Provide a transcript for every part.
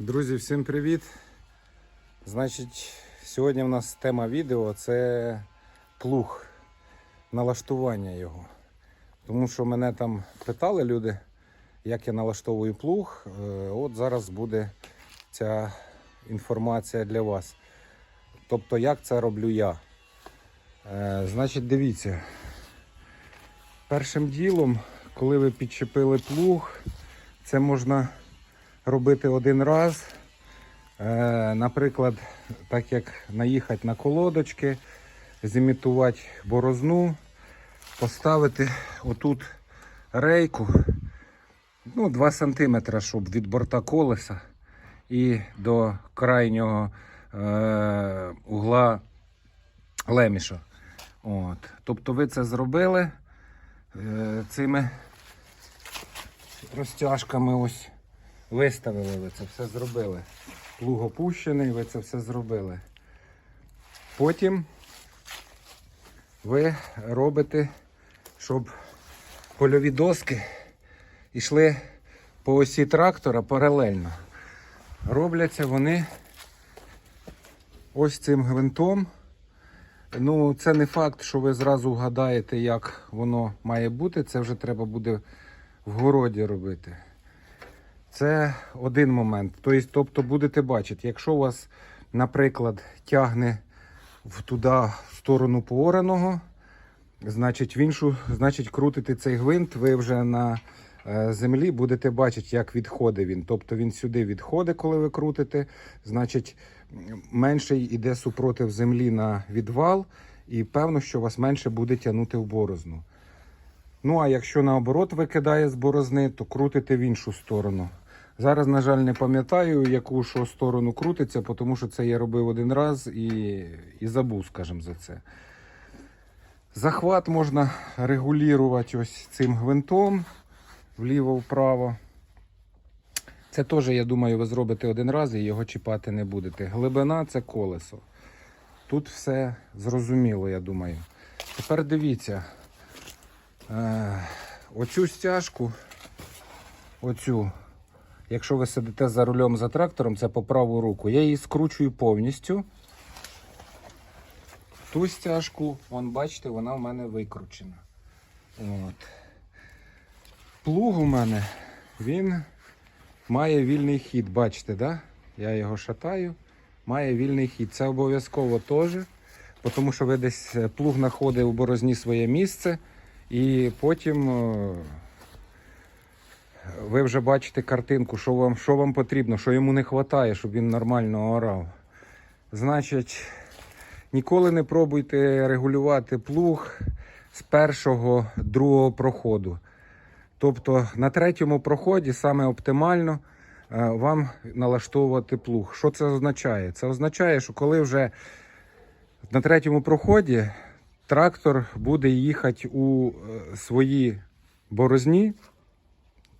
Друзі, всім привіт! Значить, сьогодні в нас тема відео це плуг, налаштування його. Тому що мене там питали люди, як я налаштовую плуг. Е, От зараз буде ця інформація для вас. Тобто, як це роблю я. Е, Значить, дивіться. Першим ділом, коли ви підчепили плуг, це можна робити один раз. Е, Наприклад, так як наїхати на колодочки, зімітувати борозну, поставити отут рейку ну, 2 см, щоб від борта колеса і до крайнього е, угла леміша. От. Тобто ви це зробили е, цими розтяжками ось виставили ви це все зробили. Плуг опущений, ви це все зробили. Потім ви робите, щоб польові доски йшли по осі трактора паралельно. Робляться вони ось цим гвинтом. Ну, це не факт, що ви зразу вгадаєте, як воно має бути. Це вже треба буде в городі робити. Це один момент. Тобто, тобто будете бачити, якщо у вас, наприклад, тягне в туди в сторону поораного, значить в іншу, значить крутити цей гвинт, ви вже на е, землі будете бачити, як відходить він. Тобто він сюди відходить, коли ви крутите, значить менший іде супротив землі на відвал, і певно, що вас менше буде тягнути в борозну. Ну, а якщо наоборот викидає з борозни, то крутите в іншу сторону. Зараз, на жаль, не пам'ятаю, яку що сторону крутиться, тому що це я робив один раз і, і забув, скажімо, за це. Захват можна регулювати ось цим гвинтом вліво-вправо. Це теж, я думаю, ви зробите один раз і його чіпати не будете. Глибина це колесо. Тут все зрозуміло, я думаю. Тепер дивіться. Е, оцю стяжку, оцю, якщо ви сидите за рулем за трактором, це по праву руку. Я її скручую повністю. Ту стяжку, вон, бачите, вона в мене викручена. От. Плуг у мене, він має вільний хід, бачите, да? Я його шатаю, має вільний хід. Це обов'язково теж, тому що ви десь е, плуг знаходить у борозні своє місце. І потім е, ви вже бачите картинку, що вам, що вам потрібно, що йому не вистачає, щоб він нормально орав. Значить, ніколи не пробуйте регулювати плуг з першого, другого проходу. Тобто на третьому проході саме оптимально е, вам налаштовувати плуг. Що це означає? Це означає, що коли вже на третьому проході трактор буде їхати у е, свої борозні,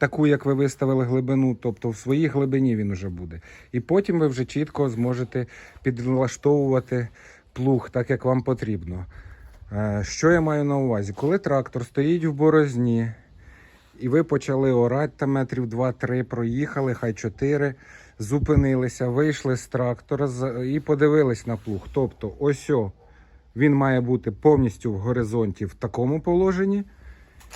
таку, як ви виставили глибину, тобто в своїй глибині він вже буде. І потім ви вже чітко зможете підлаштовувати плуг так, як вам потрібно. Е, Що я маю на увазі? Коли трактор стоїть в борозні, і ви почали орати там метрів 2-3, проїхали, хай 4, зупинилися, вийшли з трактора і подивились на плуг. Тобто, ось о, він має бути повністю в горизонті в такому положенні.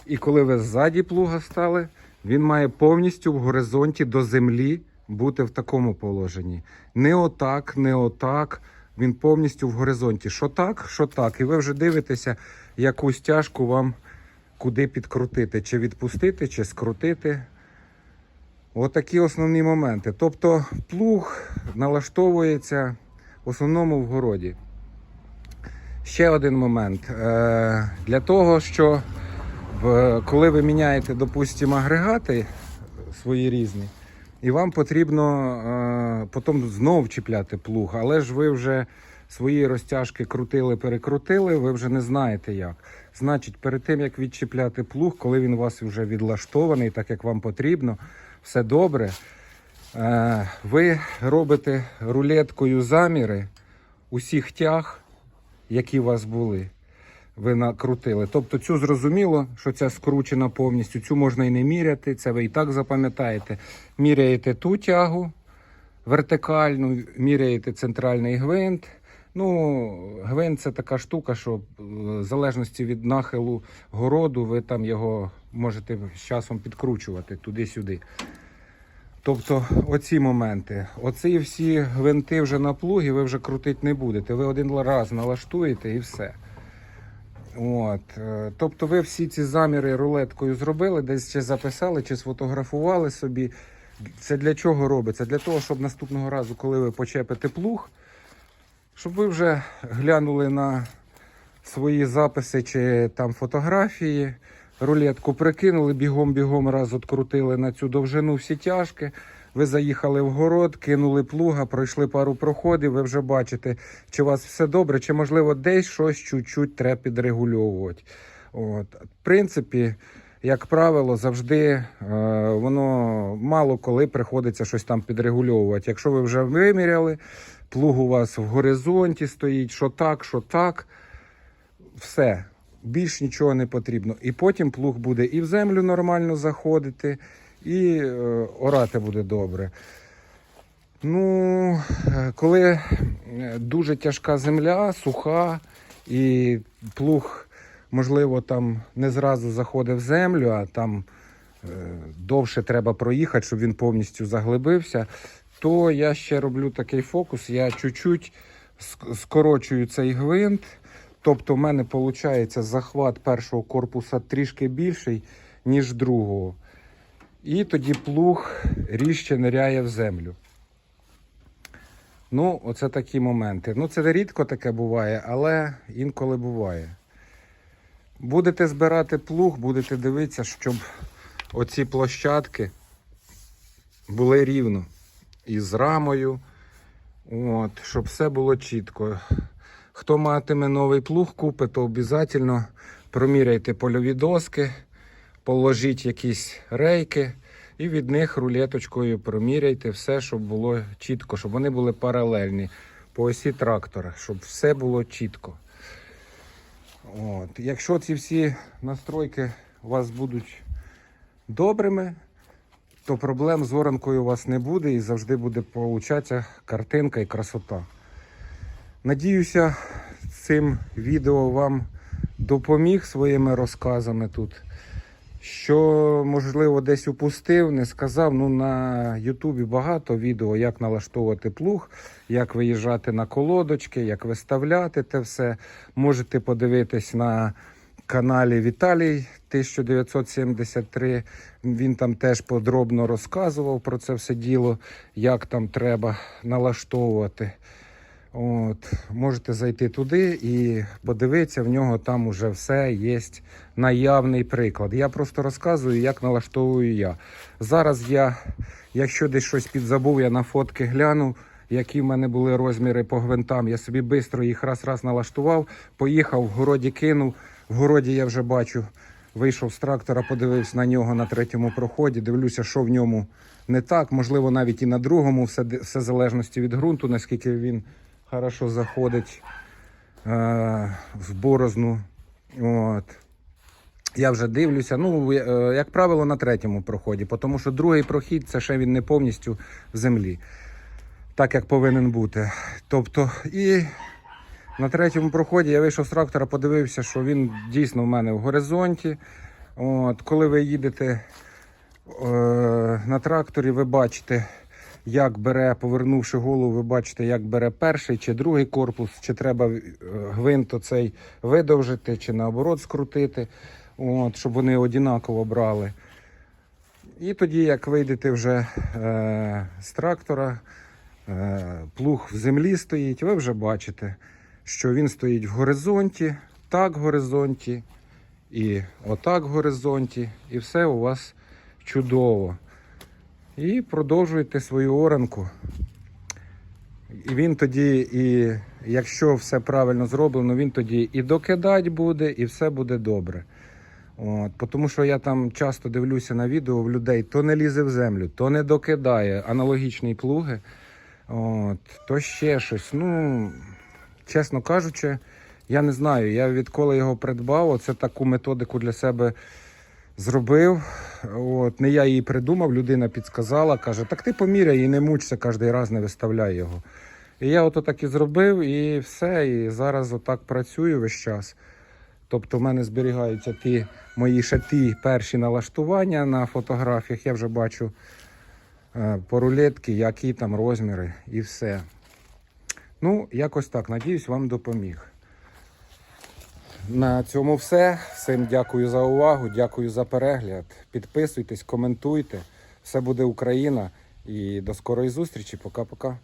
І коли ви ззаді плуга стали, він має повністю в горизонті до землі бути в такому положенні. Не отак, не отак. Він повністю в горизонті. Що так, що так. І ви вже дивитеся, яку стяжку вам куди підкрутити, чи відпустити, чи скрутити. Отакі основні моменти. Тобто плуг налаштовується в основному в городі. Ще один момент. Е, Для того, що коли ви міняєте, допустимо, агрегати свої різні, і вам потрібно е, потім знову чіпляти плуг, але ж ви вже свої розтяжки крутили, перекрутили, ви вже не знаєте як. Значить, перед тим як відчіпляти плуг, коли він у вас вже відлаштований, так як вам потрібно, все добре. Е, Ви робите рулеткою заміри усіх тяг, які у вас були. Ви накрутили. Тобто цю зрозуміло, що ця скручена повністю, цю можна і не міряти, це ви і так запам'ятаєте. Міряєте ту тягу, вертикальну, міряєте центральний гвинт. Ну, гвинт це така штука, що е, в залежності від нахилу городу, ви там його можете з часом підкручувати туди-сюди. Тобто оці моменти. Оці всі гвинти вже на плугі ви вже крутити не будете. Ви один раз налаштуєте і все. От. е, Тобто ви всі ці заміри рулеткою зробили, десь чи записали, чи сфотографували собі. Це для чого робиться? Для того, щоб наступного разу, коли ви почепите плуг, щоб ви вже глянули на свої записи чи там фотографії, рулетку прикинули, бігом-бігом раз открутили на цю довжину всі тяжки. Ви заїхали в город, кинули плуга, пройшли пару проходів, ви вже бачите, чи у вас все добре, чи можливо десь щось чуть-чуть треба підрегульовувати. От. В принципі, як правило, завжди е, воно мало коли приходиться щось там підрегульовувати. Якщо ви вже виміряли, плуг у вас в горизонті стоїть, що так, що так, все. Більш нічого не потрібно. І потім плуг буде і в землю нормально заходити, і е, орати буде добре. Ну, е, коли е, дуже тяжка земля, суха, і плуг, можливо, там не зразу заходить в землю, а там довше треба проїхати, щоб він повністю заглибився, то я ще роблю такий фокус. Я чуть-чуть скорочую цей гвинт. Тобто, в мене виходить захват першого корпуса трішки більший, ніж другого. І тоді плуг ріжче ниряє в землю. Ну, оце такі моменти. Ну, це рідко таке буває, але інколи буває. Будете збирати плуг, будете дивитися, щоб оці площадки були рівно. І з рамою. От, щоб все було чітко. Хто матиме новий плуг купить, то обов'язково проміряйте польові доски, положіть якісь рейки і від них рулеточкою проміряйте все, щоб було чітко, щоб вони були паралельні по осі трактора, щоб все було чітко. От. Якщо ці всі настройки у вас будуть добрими, то проблем з оранкою у вас не буде і завжди буде получатися картинка і красота. Надіюся, цим відео вам допоміг своїми розказами тут. Що, можливо, десь упустив, не сказав. Ну, на Ютубі багато відео, як налаштовувати плуг, як виїжджати на колодочки, як виставляти те все. Можете подивитись на каналі Віталій 1973. Він там теж подробно розказував про це все діло, як там треба налаштовувати. От, можете зайти туди і подивитися, в нього там уже все є наявний приклад. Я просто розказую, як налаштовую я. Зараз я, якщо десь щось підзабув, я на фотки гляну, які в мене були розміри по гвинтам. Я собі швидко їх раз-раз налаштував, поїхав, в городі кинув. В городі я вже бачу, вийшов з трактора, подивився на нього на третьому проході, дивлюся, що в ньому не так. Можливо, навіть і на другому, все, все залежності від ґрунту, наскільки він хорошо заходить е, в борозну. От. Я вже дивлюся. Ну, е, як правило, на третьому проході, тому що другий прохід це ще він не повністю в землі, так як повинен бути. Тобто, і на третьому проході я вийшов з трактора, подивився, що він дійсно в мене в горизонті. От, коли ви їдете е, на тракторі, ви бачите, як бере, повернувши голову, ви бачите, як бере перший чи другий корпус, чи треба е, гвинт оцей видовжити, чи наоборот скрутити, от, щоб вони однаково брали. І тоді, як вийдете вже е, з трактора, е, плуг в землі стоїть, ви вже бачите, що він стоїть в горизонті, так в горизонті, і отак в горизонті, і все у вас чудово. І продовжуйте свою оранку. І він тоді, і якщо все правильно зроблено, він тоді і докидать буде, і все буде добре. От, тому що я там часто дивлюся на відео в людей, то не лізе в землю, то не докидає аналогічні плуги, от, то ще щось. Ну, чесно кажучи, я не знаю. Я відколи його придбав, це таку методику для себе зробив. От, не я її придумав, людина підсказала, каже, так ти поміряй і не мучся кожен раз, не виставляй його. І я ото так і зробив, і все. І зараз отак працюю весь час. Тобто в мене зберігаються ті мої ще ті перші налаштування на фотографіях. Я вже бачу е, по рулетки, які там розміри і все. Ну, якось так. Надіюсь, вам допоміг. На цьому все. Всім дякую за увагу, дякую за перегляд. Підписуйтесь, коментуйте. Все буде Україна. І до скорої зустрічі. Пока-пока.